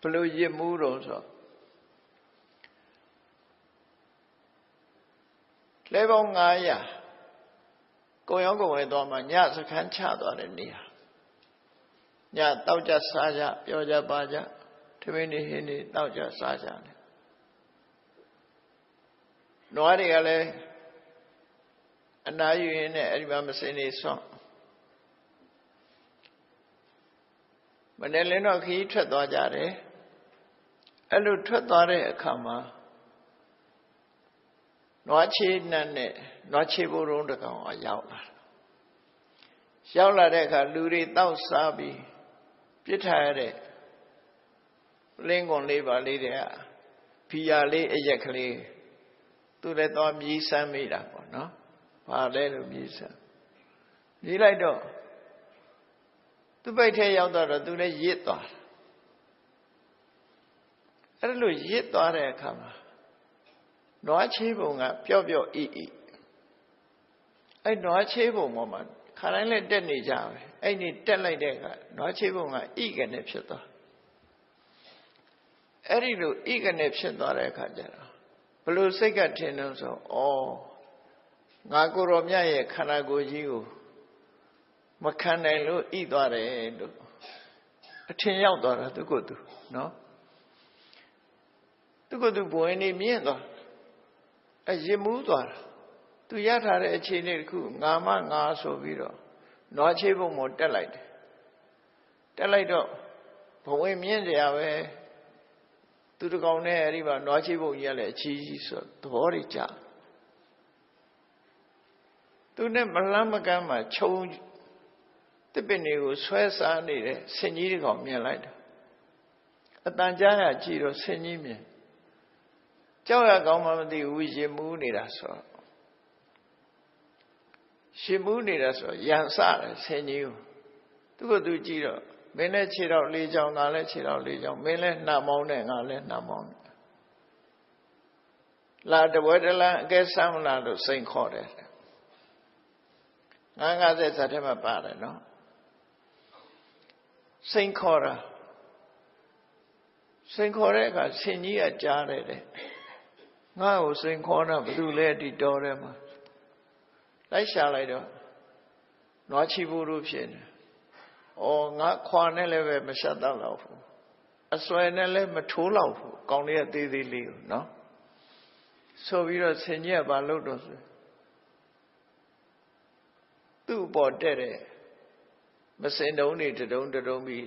ဘလို့ရစ်မှုတော့ဆိုလဲပေါင်း900ကိုရောကိုဝဲသွားမှညစခန်းချသွားတဲ့နေရာညတောက်ကြစားကြပြောကြပါကြထမင်းနေဟင်းနေတောက်ကြစားကြတယ်နွားတွေကလည်းအနာယူရင်းနဲ့အဲ့ဒီမှာမစင်နေဆွန့်မနေ့လင်းတော့ခီးထွက်သွားကြတယ် အဲ့လိုထွက်သွားတဲ့အခါမှာနွားချေနတ်နဲ့နွားချေဘုံတကောင်အရောက်လာရောက်လာတဲ့အခါလူတွေတောက်စားပြီးပြစ်ထားရတဲ့လင်းကွန်လေးပါလေးတဲ့ဖီယာလေးအရက်ကလေးသူလည်းသွားမြည်ဆမ်းမိတာပေါ့နော်။ဘာလဲလို့မြည်ဆမ်းမြည်လိုက်တော့သူ့ပိတ်ထဲရောက်တော့သူလည်းရစ်သွားတယ် အဲ့လိုရစ်သွားတဲ့အခါမှာနွားချေးပုံကပျော့ပျော့ဤဤအဲ့နွားချေးပုံပေါ်မှာခါတိုင်းလည်းတက်နေကြပဲအဲ့ဒီတက်လိုက်တဲ့အခါနွားချေးပုံကဤကနေဖြစ်သွားအဲ့ဒီလိုဤကနေဖြစ်သွားတဲ့အခါကျတော့ဘလို့စိတ်ကထင်လို့ဆိုဩငါကိုရောမြတ်ရဲ့ခန္ဓာကိုယ်ကြီးကိုမခံနိုင်လို့ဤသွားတယ်လို့အထင်ရောက်သွားတာသူကသူနော် သူကသူဘဝင်နေမြင့်သွားအရင်မူးသွားတာသူရထားတဲ့အခြေအနေတခုငါမငါဆိုပြီးတော့နွားချေဘုံပေါ်တက်လိုက်တယ်တက်လိုက်တော့ဘဝင်မြင့်ကြရပဲသူတကောင်နဲ့အဲ့ဒီမှာနွားချေဘုံကြီးကလည်းအချီးကြီးဆိုသဘောတွေကြသူနဲ့မလန်းမကမ်းမှာခြုံတစ်ပင်တွေကိုဆွဲစားနေတဲ့ဆင်ကြီးတကောင်မြင်လိုက်တာအတန်ကြားရကြည့်တော့ဆင်ကြီးမြင် ကြောက်ရကောင်းမှမသိဘူးရင်မူးနေတာဆိုရှင်မူးနေတာဆိုရန်စတယ်ဆင်ကြီးကိုသူကသူကြည့်တော့မင်းလည်းခြေတော့လေးချောင်းငါလည်းခြေတော့လေးချောင်းမင်းလည်းနှာမောင်းနဲ့ငါလည်းနှာမောင်းနဲ့လာတပွဲတလန်းအကဲဆမ်းမလားလို့စိန်ခေါ်တယ်ငါး50ဇာတ်ထဲမှာပါတယ်နော်စိန်ခေါ်တာစိန်ခေါ်တဲ့အခါဆင်ကြီးကကြားတယ်တဲ့ ငါ့ကိုစိန်ခေါ်တာဘယ်သူလဲဒီတော်ထဲမှာလိုက်ရှာလိုက်တော့နွားချီဖို့လို့ဖြစ်နေ။အော်ငါခွာနဲ့လည်းပဲမရှက်တော့တော့ဘူး။အစွဲနဲ့လည်းမထိုးတော့ဘူး။ကောင်းလေးကသေးသေးလေးကိုနော်။ဆိုပြီးတော့ဆင်ကြီးကဘာလုပ်တော့ဆိုသူ့ပေါ်တက်တဲ့မစင်တုံးတွေတတုံးတတုံးပြီး